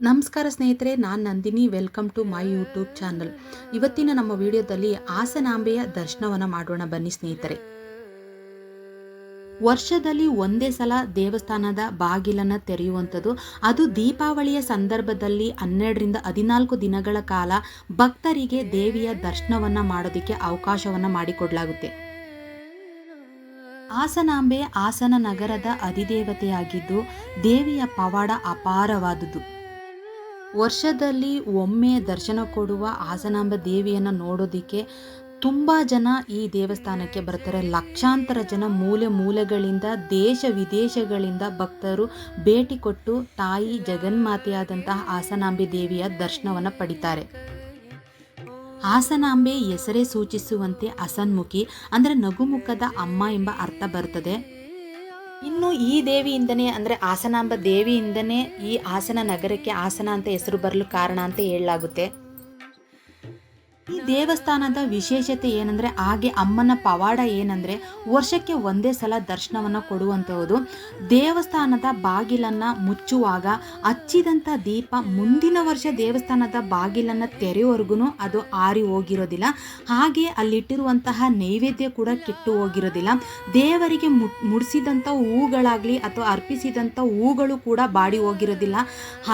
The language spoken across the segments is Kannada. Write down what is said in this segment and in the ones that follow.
ನಮಸ್ಕಾರ ಸ್ನೇಹಿತರೆ, ನಾನು Nandini. Welcome to my YouTube channel ಇವತ್ತಿನ ನಮ್ಮ ವಿಡಿಯೋದಲ್ಲಿ ಹಾಸನಾಂಬೆಯ ದರ್ಶನವನ್ನು ಮಾಡೋಣ ಬನ್ನಿ ಸ್ನೇಹಿತರೆ. ವರ್ಷದಲ್ಲಿ ಒಂದೇ ಸಲ ದೇವಸ್ಥಾನದ ಬಾಗಿಲನ್ನು ತೆರೆಯುವಂಥದ್ದು, ಅದು ದೀಪಾವಳಿಯ ಸಂದರ್ಭದಲ್ಲಿ ಹನ್ನೆರಡರಿಂದ ಹದಿನಾಲ್ಕು ದಿನಗಳ ಕಾಲ ಭಕ್ತರಿಗೆ ದೇವಿಯ ದರ್ಶನವನ್ನು ಮಾಡೋದಕ್ಕೆ ಅವಕಾಶವನ್ನು ಮಾಡಿಕೊಡಲಾಗುತ್ತೆ. ಹಾಸನಾಂಬೆ ಆಸನ ನಗರದ ಅಧಿದೇವತೆಯಾಗಿದ್ದು, ದೇವಿಯ ಪವಾಡ ಅಪಾರವಾದುದು ವರ್ಷದಲ್ಲಿ ಒಮ್ಮೆ ದರ್ಶನ ಕೊಡುವ ಆಸನಾಂಬ ದೇವಿಯನ್ನು ನೋಡೋದಕ್ಕೆ ತುಂಬ ಜನ ಈ ದೇವಸ್ಥಾನಕ್ಕೆ ಬರ್ತಾರೆ. ಲಕ್ಷಾಂತರ ಜನ ಮೂಲೆ ಮೂಲೆಗಳಿಂದ, ದೇಶ ವಿದೇಶಗಳಿಂದ ಭಕ್ತರು ಭೇಟಿ ಕೊಟ್ಟು ತಾಯಿ ಜಗನ್ಮಾತೆಯಾದಂತಹ ಹಾಸನಾಂಬೆ ದೇವಿಯ ದರ್ಶನವನ್ನು ಪಡಿತಾರೆ. ಹಾಸನಾಂಬೆ ಹೆಸರೇ ಸೂಚಿಸುವಂತೆ ಅಸನ್ಮುಖಿ ಅಂದರೆ ನಗುಮುಖದ ಅಮ್ಮ ಎಂಬ ಅರ್ಥ ಬರ್ತದೆ. ಇನ್ನು ಈ ದೇವಿಯಿಂದನೇ, ಅಂದರೆ ಆಸನಾಂಬ ದೇವಿಯಿಂದನೇ ಈ ಹಾಸನ ನಗರಕ್ಕೆ ಹಾಸನ ಅಂತ ಹೆಸರು ಬರಲು ಕಾರಣ ಅಂತ ಹೇಳಲಾಗುತ್ತೆ. ಈ ದೇವಸ್ಥಾನದ ವಿಶೇಷತೆ ಏನಂದರೆ ಹಾಗೆ ಅಮ್ಮನ ಪವಾಡ ಏನಂದರೆ ವರ್ಷಕ್ಕೆ ಒಂದೇ ಸಲ ದರ್ಶನವನ್ನು ಕೊಡುವಂಥದ್ದು ದೇವಸ್ಥಾನದ ಬಾಗಿಲನ್ನು ಮುಚ್ಚುವಾಗ ಹಚ್ಚಿದಂಥ ದೀಪ ಮುಂದಿನ ವರ್ಷ ದೇವಸ್ಥಾನದ ಬಾಗಿಲನ್ನು ತೆರೆಯುವವರೆಗೂ ಅದು ಆರಿ ಹೋಗಿರೋದಿಲ್ಲ. ಹಾಗೆ ಅಲ್ಲಿಟ್ಟಿರುವಂತಹ ನೈವೇದ್ಯ ಕೂಡ ಕೆಟ್ಟು ಹೋಗಿರೋದಿಲ್ಲ. ದೇವರಿಗೆ ಮುಡಿಸಿದಂಥ ಹೂಗಳಾಗಲಿ ಅಥವಾ ಅರ್ಪಿಸಿದಂಥ ಹೂಗಳು ಕೂಡ ಬಾಡಿ ಹೋಗಿರೋದಿಲ್ಲ.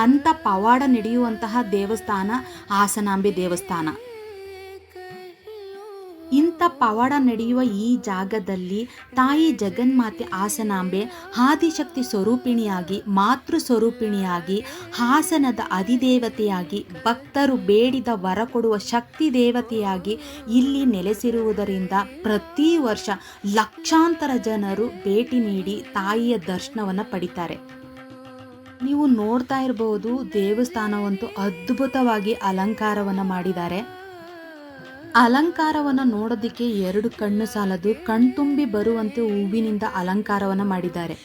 ಅಂಥ ಪವಾಡ ನಡೆಯುವಂತಹ ದೇವಸ್ಥಾನ ಹಾಸನಾಂಬೆ ದೇವಸ್ಥಾನ. ಇಂಥ ಪವಾಡ ನಡೆಯುವ ಈ ಜಾಗದಲ್ಲಿ ತಾಯಿ ಜಗನ್ಮಾತೆ ಹಾಸನಾಂಬೆ, ಆದಿಶಕ್ತಿ ಸ್ವರೂಪಿಣಿಯಾಗಿ, ಮಾತೃ ಸ್ವರೂಪಿಣಿಯಾಗಿ, ಹಾಸನದ ಅಧಿದೇವತೆಯಾಗಿ, ಭಕ್ತರು ಬೇಡಿದ ವರ ಕೊಡುವ ಶಕ್ತಿ ದೇವತೆಯಾಗಿ ಇಲ್ಲಿ ನೆಲೆಸಿರುವುದರಿಂದ ಪ್ರತಿ ವರ್ಷ ಲಕ್ಷಾಂತರ ಜನರು ಭೇಟಿ ನೀಡಿ ತಾಯಿಯ ದರ್ಶನವನ್ನು ಪಡಿತಾರೆ. ನೀವು ನೋಡ್ತಾ ಇರಬಹುದು ದೇವಸ್ಥಾನವಂತೂ ಅದ್ಭುತವಾಗಿ ಅಲಂಕಾರವನ್ನು ಮಾಡಿದ್ದಾರೆ. ಅಲಂಕಾರವನ್ನು ನೋಡೋದಿಕ್ಕೆ ಎರಡು ಕಣ್ಣು ಸಾಲದು, ಕಣ್ತುಂಬಿ ಬರುವಂತೆ ಹೂವಿನಿಂದ ಅಲಂಕಾರವನ್ನು ಮಾಡಿದ್ದಾರೆ.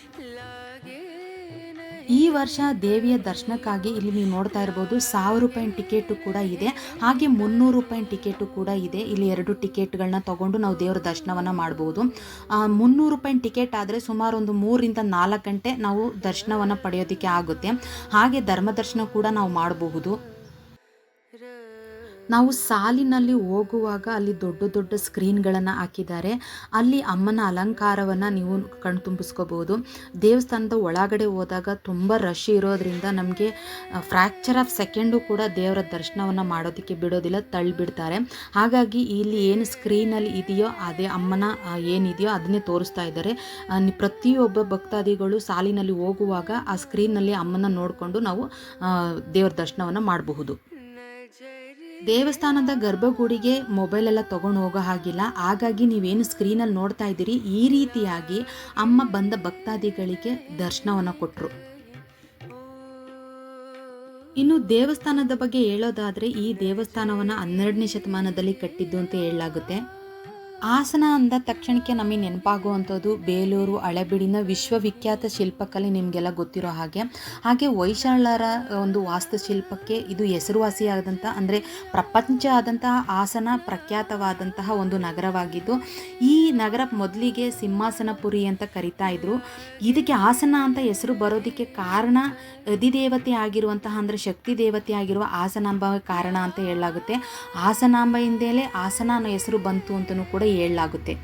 ಈ ವರ್ಷ ದೇವಿಯ ದರ್ಶನಕ್ಕಾಗಿ ಇಲ್ಲಿ ನೀವು ನೋಡ್ತಾ ಇರ್ಬೋದು, ಸಾವಿರ ರೂಪಾಯಿ ಟಿಕೆಟು ಕೂಡ ಇದೆ. ಹಾಗೆ ಮುನ್ನೂರು ರೂಪಾಯಿ ಟಿಕೆಟು ಕೂಡ ಇದೆ. ಇಲ್ಲಿ ಎರಡು ಟಿಕೆಟ್ಗಳನ್ನ ತಗೊಂಡು ನಾವು ದೇವರ ದರ್ಶನವನ್ನು ಮಾಡ್ಬೋದು. ಮುನ್ನೂರು ರೂಪಾಯಿ ಟಿಕೆಟ್ ಆದರೆ ಸುಮಾರು ಒಂದು ಮೂರರಿಂದ ನಾಲ್ಕು ಗಂಟೆ ನಾವು ದರ್ಶನವನ್ನು ಪಡೆಯೋದಕ್ಕೆ ಆಗುತ್ತೆ. ಹಾಗೆ ಧರ್ಮ ದರ್ಶನ ಕೂಡ ನಾವು ಮಾಡಬಹುದು. ನಾವು ಸಾಲಿನಲ್ಲಿ ಹೋಗುವಾಗ ಅಲ್ಲಿ ದೊಡ್ಡ ದೊಡ್ಡ ಸ್ಕ್ರೀನ್ಗಳನ್ನು ಹಾಕಿದ್ದಾರೆ. ಅಲ್ಲಿ ಅಮ್ಮನ ಅಲಂಕಾರವನ್ನು ನೀವು ಕಣ್ತುಂಬಿಸ್ಕೋಬೋದು ದೇವಸ್ಥಾನದ ಒಳಗಡೆ ಹೋದಾಗ ತುಂಬ ರಶ್ ಇರೋದ್ರಿಂದ ನಮಗೆ ಫ್ರ್ಯಾಕ್ಚರ್ ಆಫ್ ಸೆಕೆಂಡು ಕೂಡ ದೇವರ ದರ್ಶನವನ್ನು ಮಾಡೋದಕ್ಕೆ ಬಿಡೋದಿಲ್ಲ, ತಳ್ಳಿಬಿಡ್ತಾರೆ. ಹಾಗಾಗಿ ಇಲ್ಲಿ ಏನು ಸ್ಕ್ರೀನಲ್ಲಿ ಇದೆಯೋ ಅದೇ ಅಮ್ಮನ ಏನಿದೆಯೋ ಅದನ್ನೇ ತೋರಿಸ್ತಾ ಇದ್ದಾರೆ. ಪ್ರತಿಯೊಬ್ಬ ಭಕ್ತಾದಿಗಳು ಸಾಲಿನಲ್ಲಿ ಹೋಗುವಾಗ ಆ ಸ್ಕ್ರೀನಲ್ಲಿ ಅಮ್ಮನ ನೋಡಿಕೊಂಡು ನಾವು ದೇವರ ದರ್ಶನವನ್ನು ಮಾಡಬಹುದು. ದೇವಸ್ಥಾನದ ಗರ್ಭಗುಡಿಗೆ ಮೊಬೈಲ್ ಎಲ್ಲ ತೊಗೊಂಡು ಹೋಗೋ ಹಾಗಿಲ್ಲ. ಹಾಗಾಗಿ ನೀವೇನು ಸ್ಕ್ರೀನಲ್ಲಿ ನೋಡ್ತಾ ಇದ್ದೀರಿ, ಈ ರೀತಿಯಾಗಿ ಅಮ್ಮ ಬಂದ ಭಕ್ತಾದಿಗಳಿಗೆ ದರ್ಶನವನ್ನು ಕೊಟ್ಟರು ಇನ್ನು ದೇವಸ್ಥಾನದ ಬಗ್ಗೆ ಹೇಳೋದಾದರೆ ಈ ದೇವಸ್ಥಾನವನ್ನು ಹನ್ನೆರಡನೇ ಶತಮಾನದಲ್ಲಿ ಕಟ್ಟಿದ್ದು ಅಂತ ಹೇಳಲಾಗುತ್ತೆ. ಹಾಸನ ಅಂದ ತಕ್ಷಣಕ್ಕೆ ನಮಗೆ ನೆನಪಾಗುವಂಥದ್ದು ಬೇಲೂರು ಹಳೆಬೀಡಿನ ವಿಶ್ವವಿಖ್ಯಾತ ಶಿಲ್ಪಕಲೆ ನಿಮಗೆಲ್ಲ ಗೊತ್ತಿರೋ ಹಾಗೆ. ಹಾಗೆ ವೈಶಾಳರ ಒಂದು ವಾಸ್ತುಶಿಲ್ಪಕ್ಕೆ ಇದು ಹೆಸರುವಾಸಿಯಾದಂಥ, ಅಂದರೆ ಪ್ರಪಂಚ ಆದಂತಹ ಹಾಸನ ಪ್ರಖ್ಯಾತವಾದಂತಹ ಒಂದು ನಗರವಾಗಿದ್ದು, ಈ ನಗರ ಮೊದಲಿಗೆ ಸಿಂಹಾಸನಪುರಿ ಅಂತ ಕರಿತಾ ಇದ್ರು. ಇದಕ್ಕೆ ಹಾಸನ ಅಂತ ಹೆಸರು ಬರೋದಕ್ಕೆ ಕಾರಣ ಅಧಿದೇವತೆ ಆಗಿರುವಂತಹ, ಅಂದರೆ ಶಕ್ತಿ ದೇವತೆ ಆಗಿರುವ ಹಾಸನಾಂಬ ಕಾರಣ ಅಂತ ಹೇಳಲಾಗುತ್ತೆ. ಹಾಸನಾಂಬೆಯಿಂದಲೇ ಹಾಸನ ಅನ್ನೋ ಹೆಸರು ಬಂತು ಅಂತಲೂ ಕೂಡ ಹೇಳಲಾಗುತ್ತೆ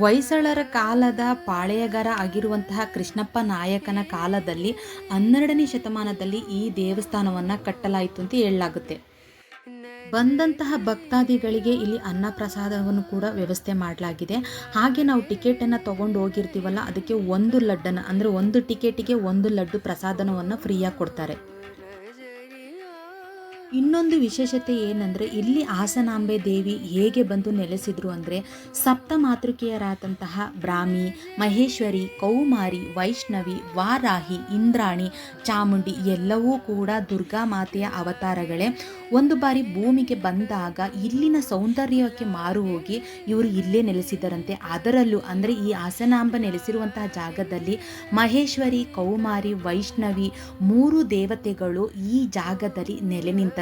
ಹೊಯ್ಸಳರ ಕಾಲದ ಪಾಳೆಯಗಾರ ಆಗಿರುವಂತಹ ಕೃಷ್ಣಪ್ಪ ನಾಯಕನ ಕಾಲದಲ್ಲಿ ಹನ್ನೆರಡನೇ ಶತಮಾನದಲ್ಲಿ ಈ ದೇವಸ್ಥಾನವನ್ನು ಕಟ್ಟಲಾಯಿತು ಅಂತ ಹೇಳಲಾಗುತ್ತೆ ಬಂದಂತಹ ಭಕ್ತಾದಿಗಳಿಗೆ ಇಲ್ಲಿ ಅನ್ನ ಪ್ರಸಾದವನ್ನು ಕೂಡ ವ್ಯವಸ್ಥೆ ಮಾಡಲಾಗಿದೆ. ಹಾಗೆ ನಾವು ಟಿಕೆಟನ್ನು ತೊಗೊಂಡು ಹೋಗಿರ್ತೀವಲ್ಲ, ಅದಕ್ಕೆ ಒಂದು ಲಡ್ಡನ್ನು, ಅಂದರೆ ಒಂದು ಟಿಕೆಟಿಗೆ ಒಂದು ಲಡ್ಡು ಪ್ರಸಾದನವನ್ನು ಫ್ರೀಯಾಗಿ ಕೊಡ್ತಾರೆ. ಇನ್ನೊಂದು ವಿಶೇಷತೆ ಏನಂದರೆ, ಇಲ್ಲಿ ಹಾಸನಾಂಬೆ ದೇವಿ ಹೇಗೆ ಬಂದು ನೆಲೆಸಿದ್ರು ಅಂದರೆ ಸಪ್ತ ಮಾತೃಕೆಯರಾದಂತಹ ಬ್ರಾಹ್ಮಿ, ಮಹೇಶ್ವರಿ, ಕೌಮಾರಿ, ವೈಷ್ಣವಿ, ವಾರಾಹಿ, ಇಂದ್ರಾಣಿ, ಚಾಮುಂಡಿ ಎಲ್ಲವೂ ಕೂಡ ದುರ್ಗಾ ಮಾತೆಯ ಅವತಾರಗಳೇ. ಒಂದು ಬಾರಿ ಭೂಮಿಗೆ ಬಂದಾಗ ಇಲ್ಲಿನ ಸೌಂದರ್ಯಕ್ಕೆ ಮಾರು ಹೋಗಿ ಇವರು ಇಲ್ಲೇ ನೆಲೆಸಿದರಂತೆ. ಅದರಲ್ಲೂ ಅಂದರೆ ಈ ಹಾಸನಾಂಬ ನೆಲೆಸಿರುವಂತಹ ಜಾಗದಲ್ಲಿ ಮಹೇಶ್ವರಿ, ಕೌಮಾರಿ, ವೈಷ್ಣವಿ ಮೂರು ದೇವತೆಗಳು ಈ ಜಾಗದಲ್ಲಿ ನೆಲೆ ನಿಂತ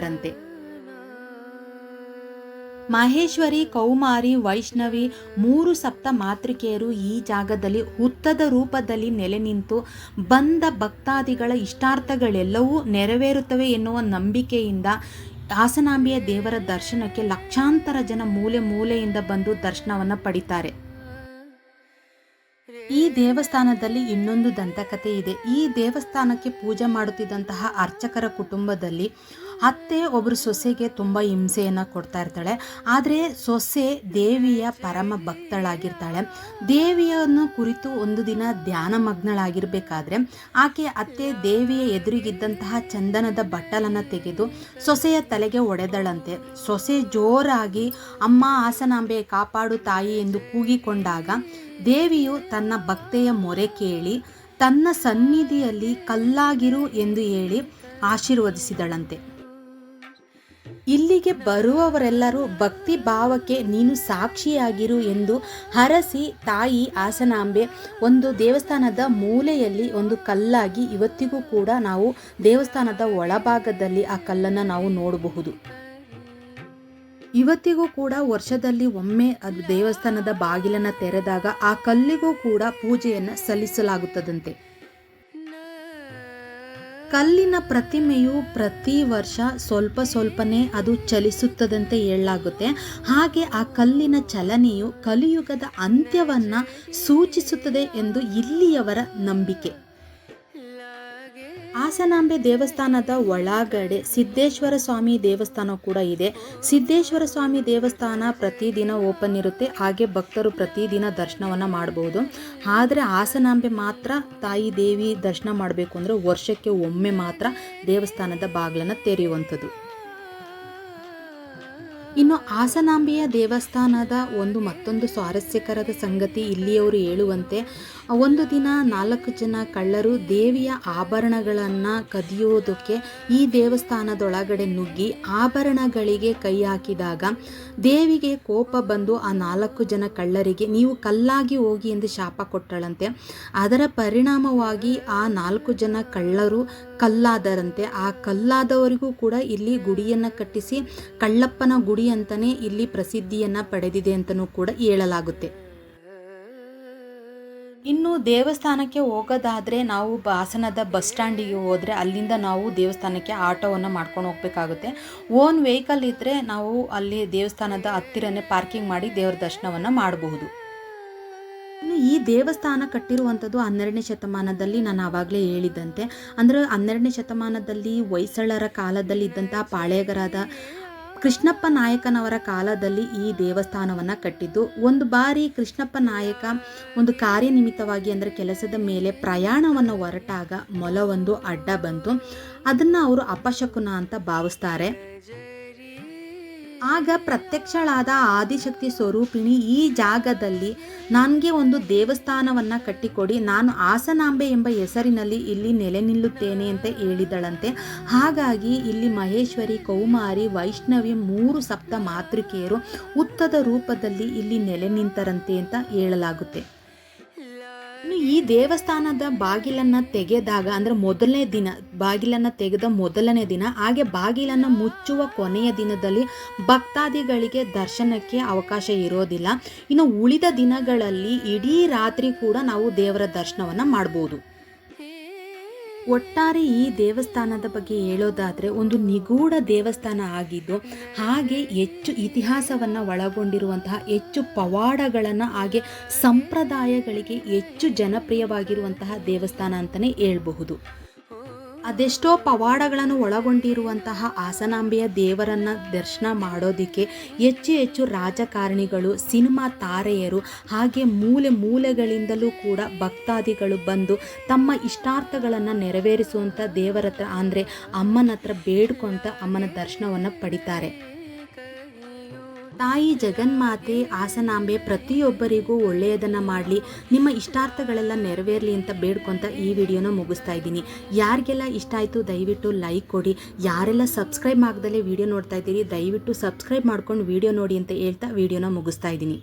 ಮಹೇಶ್ವರಿ, ಕೌಮಾರಿ, ವೈಷ್ಣವಿ ಮೂರು ಸಪ್ತ ಮಾತೃಕೆಯರು ಈ ಜಾಗದಲ್ಲಿ ಹುತ್ತದ ರೂಪದಲ್ಲಿ ನೆಲೆ ನಿಂತು ಬಂದ ಭಕ್ತಾದಿಗಳ ಇಷ್ಟಾರ್ಥಗಳೆಲ್ಲವೂ ನೆರವೇರುತ್ತವೆ ಎನ್ನುವ ನಂಬಿಕೆಯಿಂದ ಹಾಸನಾಂಬಿಯ ದೇವರ ದರ್ಶನಕ್ಕೆ ಲಕ್ಷಾಂತರ ಜನ ಮೂಲೆ ಮೂಲೆಯಿಂದ ಬಂದು ದರ್ಶನವನ್ನು ಪಡಿತಾರೆ. ಈ ದೇವಸ್ಥಾನದಲ್ಲಿ ಇನ್ನೊಂದು ದಂತಕಥೆ ಇದೆ. ಈ ದೇವಸ್ಥಾನಕ್ಕೆ ಪೂಜೆ ಮಾಡುತ್ತಿದ್ದಂತಹ ಅರ್ಚಕರ ಕುಟುಂಬದಲ್ಲಿ ಅತ್ತೆ ಒಬ್ಬರು ಸೊಸೆಗೆ ತುಂಬ ಹಿಂಸೆಯನ್ನು ಕೊಡ್ತಾ ಇರ್ತಾಳೆ. ಆದರೆ ಸೊಸೆ ದೇವಿಯ ಪರಮ ಭಕ್ತಳಾಗಿರ್ತಾಳೆ. ದೇವಿಯನ್ನು ಕುರಿತು ಒಂದು ದಿನ ಧ್ಯಾನ ಮಗ್ನಳಾಗಿರಬೇಕಾದ್ರೆ ಆಕೆ ಅತ್ತೆ ದೇವಿಯ ಎದುರಿಗಿದ್ದಂತಹ ಚಂದನದ ಬಟ್ಟಲನ್ನು ತೆಗೆದು ಸೊಸೆಯ ತಲೆಗೆ ಒಡೆದಳಂತೆ. ಸೊಸೆ ಜೋರಾಗಿ, ಅಮ್ಮ ಆಸನಾಂಬೆ ಕಾಪಾಡು ತಾಯಿ ಎಂದು ಕೂಗಿಕೊಂಡಾಗ ದೇವಿಯು ತನ್ನ ಭಕ್ತೆಯ ಮೊರೆ ಕೇಳಿ, ತನ್ನ ಸನ್ನಿಧಿಯಲ್ಲಿ ಕಲ್ಲಾಗಿರು ಎಂದು ಹೇಳಿ ಆಶೀರ್ವದಿಸಿದಳಂತೆ. ಇಲ್ಲಿಗೆ ಬರುವವರೆಲ್ಲರೂ ಭಕ್ತಿ ಭಾವಕ್ಕೆ ನೀನು ಸಾಕ್ಷಿಯಾಗಿರು ಎಂದು ಹರಸಿ ತಾಯಿ ಆಸನಾಂಬೆ ಒಂದು ದೇವಸ್ಥಾನದ ಮೂಲೆಯಲ್ಲಿ ಒಂದು ಕಲ್ಲಾಗಿ ಇವತ್ತಿಗೂ ಕೂಡ ನಾವು ದೇವಸ್ಥಾನದ ಒಳಭಾಗದಲ್ಲಿ ಆ ಕಲ್ಲನ್ನು ನಾವು ನೋಡಬಹುದು. ಇವತ್ತಿಗೂ ಕೂಡ ವರ್ಷದಲ್ಲಿ ಒಮ್ಮೆ ಅದು ದೇವಸ್ಥಾನದ ಬಾಗಿಲನ್ನು ತೆರೆದಾಗ ಆ ಕಲ್ಲಿಗೂ ಕೂಡ ಪೂಜೆಯನ್ನು ಸಲ್ಲಿಸಲಾಗುತ್ತದಂತೆ. ಕಲ್ಲಿನ ಪ್ರತಿಮೆಯು ಪ್ರತಿ ವರ್ಷ ಸ್ವಲ್ಪ ಸ್ವಲ್ಪನೇ ಅದು ಚಲಿಸುತ್ತದಂತೆ ಹೇಳಲಾಗುತ್ತೆ. ಹಾಗೆ ಆ ಕಲ್ಲಿನ ಚಲನೆಯು ಕಲಿಯುಗದ ಅಂತ್ಯವನ್ನು ಸೂಚಿಸುತ್ತದೆ ಎಂದು ಇಲ್ಲಿಯವರ ನಂಬಿಕೆ. ಹಾಸನಾಂಬೆ ದೇವಸ್ಥಾನದ ಒಳಗಡೆ ಸಿದ್ದೇಶ್ವರ ಸ್ವಾಮಿ ದೇವಸ್ಥಾನ ಕೂಡ ಇದೆ. ಸಿದ್ದೇಶ್ವರ ಸ್ವಾಮಿ ದೇವಸ್ಥಾನ ಪ್ರತಿದಿನ ಓಪನ್ ಇರುತ್ತೆ. ಹಾಗೆ ಭಕ್ತರು ಪ್ರತಿದಿನ ದರ್ಶನವನ್ನು ಮಾಡಬಹುದು ಆದರೆ ಹಾಸನಾಂಬೆ ಮಾತ್ರ ತಾಯಿ ದೇವಿ ದರ್ಶನ ಮಾಡಬೇಕು ಅಂದರೆ ವರ್ಷಕ್ಕೆ ಒಮ್ಮೆ ಮಾತ್ರ ದೇವಸ್ಥಾನದ ಬಾಗಿಲನ್ನು ತೆರೆಯುವಂಥದ್ದು. ಇನ್ನು ಹಾಸನಾಂಬೆಯ ದೇವಸ್ಥಾನದ ಒಂದು ಮತ್ತೊಂದು ಸ್ವಾರಸ್ಯಕರದ ಸಂಗತಿ ಇಲ್ಲಿಯವರು ಹೇಳುವಂತೆ, ಒಂದು ದಿನ ನಾಲ್ಕು ಜನ ಕಳ್ಳರು ದೇವಿಯ ಆಭರಣಗಳನ್ನು ಕದಿಯೋದಕ್ಕೆ ಈ ದೇವಸ್ಥಾನದೊಳಗಡೆ ನುಗ್ಗಿ ಆಭರಣಗಳಿಗೆ ಕೈ ಹಾಕಿದಾಗ ದೇವಿಗೆ ಕೋಪ ಬಂದು ಆ ನಾಲ್ಕು ಜನ ಕಳ್ಳರಿಗೆ, ನೀವು ಕಲ್ಲಾಗಿ ಹೋಗಿ ಎಂದು ಶಾಪ ಕೊಟ್ಟಳಂತೆ, ಅದರ ಪರಿಣಾಮವಾಗಿ ಆ ನಾಲ್ಕು ಜನ ಕಳ್ಳರು ಕಲ್ಲಾದರಂತೆ. ಆ ಕಲ್ಲಾದವರಿಗೂ ಕೂಡ ಇಲ್ಲಿ ಗುಡಿಯನ್ನು ಕಟ್ಟಿಸಿ ಕಳ್ಳಪ್ಪನ ಗುಡಿ ಅಂತಲೇ ಇಲ್ಲಿ ಪ್ರಸಿದ್ಧಿಯನ್ನು ಪಡೆದಿದೆ ಅಂತಲೂ ಕೂಡ ಹೇಳಲಾಗುತ್ತೆ. ಇನ್ನು ದೇವಸ್ಥಾನಕ್ಕೆ ಹೋಗೋದಾದರೆ ನಾವು ಹಾಸನದ ಬಸ್ ಸ್ಟ್ಯಾಂಡಿಗೆ ಹೋದರೆ ಅಲ್ಲಿಂದ ನಾವು ದೇವಸ್ಥಾನಕ್ಕೆ ಆಟೋವನ್ನು ಮಾಡ್ಕೊಂಡು ಹೋಗಬೇಕಾಗುತ್ತೆ. ಓನ್ ವೆಹಿಕಲ್ ಇದ್ದರೆ ನಾವು ಅಲ್ಲಿ ದೇವಸ್ಥಾನದ ಹತ್ತಿರನೇ ಪಾರ್ಕಿಂಗ್ ಮಾಡಿ ದೇವರ ದರ್ಶನವನ್ನು ಮಾಡಬಹುದು. ಈ ದೇವಸ್ಥಾನ ಕಟ್ಟಿರುವಂಥದ್ದು ಹನ್ನೆರಡನೇ ಶತಮಾನದಲ್ಲಿ ನಾನು ಆವಾಗಲೇ ಹೇಳಿದ್ದಂತೆ. ಅಂದರೆ ಹನ್ನೆರಡನೇ ಶತಮಾನದಲ್ಲಿ ಹೊಯ್ಸಳರ ಕಾಲದಲ್ಲಿ ಇದ್ದಂತಹ ಪಾಳೆಯಗರಾದ ಕೃಷ್ಣಪ್ಪ ನಾಯಕನವರ ಕಾಲದಲ್ಲಿ ಈ ದೇವಸ್ಥಾನವನ್ನು ಕಟ್ಟಿದ್ದು. ಒಂದು ಬಾರಿ ಕೃಷ್ಣಪ್ಪ ನಾಯಕ ಒಂದು ಕಾರ್ಯನಿಮಿತ್ತವಾಗಿ ಅಂದರೆ ಕೆಲಸದ ಮೇಲೆ ಪ್ರಯಾಣವನ್ನು ಹೊರಟಾಗ ಮೊಲವೊಂದು ಅಡ್ಡ ಬಂತು ಅದನ್ನು ಅವರು ಅಪಶಕುನ ಅಂತ ಭಾವಿಸ್ತಾರೆ. ಆಗ ಪ್ರತ್ಯಕ್ಷಳಾದ ಆದಿಶಕ್ತಿ ಸ್ವರೂಪಿಣಿ ಈ ಜಾಗದಲ್ಲಿ ನನಗೆ ಒಂದು ದೇವಸ್ಥಾನವನ್ನು ಕಟ್ಟಿಕೊಡಿ, ನಾನು ಆಸನಾಂಬೆ ಎಂಬ ಹೆಸರಿನಲ್ಲಿ ಇಲ್ಲಿ ನೆಲೆ ನಿಲ್ಲುತ್ತೇನೆ ಅಂತ ಹೇಳಿದಳಂತೆ. ಹಾಗಾಗಿ ಇಲ್ಲಿ ಮಹೇಶ್ವರಿ, ಕೌಮಾರಿ, ವೈಷ್ಣವಿ ಮೂರು ಸಪ್ತ ಮಾತೃಕೆಯರು ಉತ್ತದ ರೂಪದಲ್ಲಿ ಇಲ್ಲಿ ನೆಲೆ ನಿಂತರಂತೆ ಅಂತ ಹೇಳಲಾಗುತ್ತೆ. ಇನ್ನು ಈ ದೇವಸ್ಥಾನದ ಬಾಗಿಲನ್ನು ತೆಗೆದಾಗ, ಅಂದರೆ ಮೊದಲನೇ ದಿನ, ಬಾಗಿಲನ್ನು ತೆಗೆದ ಮೊದಲನೇ ದಿನ, ಹಾಗೆ ಬಾಗಿಲನ್ನು ಮುಚ್ಚುವ ಕೊನೆಯ ದಿನದಲ್ಲಿ ಭಕ್ತಾದಿಗಳಿಗೆ ದರ್ಶನಕ್ಕೆ ಅವಕಾಶ ಇರೋದಿಲ್ಲ. ಇನ್ನು ಉಳಿದ ದಿನಗಳಲ್ಲಿ ಇಡೀ ರಾತ್ರಿ ಕೂಡ ನಾವು ದೇವರ ದರ್ಶನವನ್ನು ಮಾಡ್ಬೋದು. ಒಟ್ಟಾರೆ ಈ ದೇವಸ್ಥಾನದ ಬಗ್ಗೆ ಹೇಳೋದಾದರೆ ಒಂದು ನಿಗೂಢ ದೇವಸ್ಥಾನ ಆಗಿದ್ದು ಹಾಗೆ ಹೆಚ್ಚು ಇತಿಹಾಸವನ್ನು ಒಳಗೊಂಡಿರುವಂತಹ ಹೆಚ್ಚು ಪವಾಡಗಳನ್ನು ಹಾಗೆ ಸಂಪ್ರದಾಯಗಳಿಗೆ ಹೆಚ್ಚು ಜನಪ್ರಿಯವಾಗಿರುವಂತಹ ದೇವಸ್ಥಾನ ಅಂತಲೇ ಹೇಳ್ಬಹುದು. ಅದೆಷ್ಟೋ ಪವಾಡಗಳನ್ನು ಒಳಗೊಂಡಿರುವಂತಹ ಹಾಸನಾಂಬೆಯ ದೇವರನ್ನು ದರ್ಶನ ಮಾಡೋದಕ್ಕೆ ಹೆಚ್ಚು ಹೆಚ್ಚು ರಾಜಕಾರಣಿಗಳು, ಸಿನಿಮಾ ತಾರೆಯರು, ಹಾಗೆ ಮೂಲೆ ಮೂಲೆಗಳಿಂದಲೂ ಕೂಡ ಭಕ್ತಾದಿಗಳು ಬಂದು ತಮ್ಮ ಇಷ್ಟಾರ್ಥಗಳನ್ನು ನೆರವೇರಿಸುವಂಥ ದೇವರ ಹತ್ರ ಅಂದರೆ ಅಮ್ಮನ ಹತ್ರ ಬೇಡ್ಕೊಂತ ಅಮ್ಮನ ದರ್ಶನವನ್ನು ಪಡಿತಾರೆ. ತಾಯಿ ಜಗನ್ಮಾತೆ ಆಸನಾಂಬೆ ಪ್ರತಿಯೊಬ್ಬರಿಗೂ ಒಳ್ಳೆಯದನ್ನು ಮಾಡಲಿ, ನಿಮ್ಮ ಇಷ್ಟಾರ್ಥಗಳೆಲ್ಲ ನೆರವೇರಲಿ ಅಂತ ಬೇಡ್ಕೊತ ಈ ವಿಡಿಯೋನ ಮುಗಿಸ್ತಾ ಇದ್ದೀನಿ. ಯಾರಿಗೆಲ್ಲ ಇಷ್ಟ ಆಯಿತು ದಯವಿಟ್ಟು ಲೈಕ್ ಕೊಡಿ. ಯಾರೆಲ್ಲ ಸಬ್ಸ್ಕ್ರೈಬ್ ಆಗದಲ್ಲೇ ವಿಡಿಯೋ ನೋಡ್ತಾ ಇದ್ದೀರಿ, ದಯವಿಟ್ಟು ಸಬ್ಸ್ಕ್ರೈಬ್ ಮಾಡ್ಕೊಂಡು ವಿಡಿಯೋ ನೋಡಿ ಅಂತ ಹೇಳ್ತಾ ವಿಡಿಯೋನ ಮುಗಿಸ್ತಾ ಇದ್ದೀನಿ.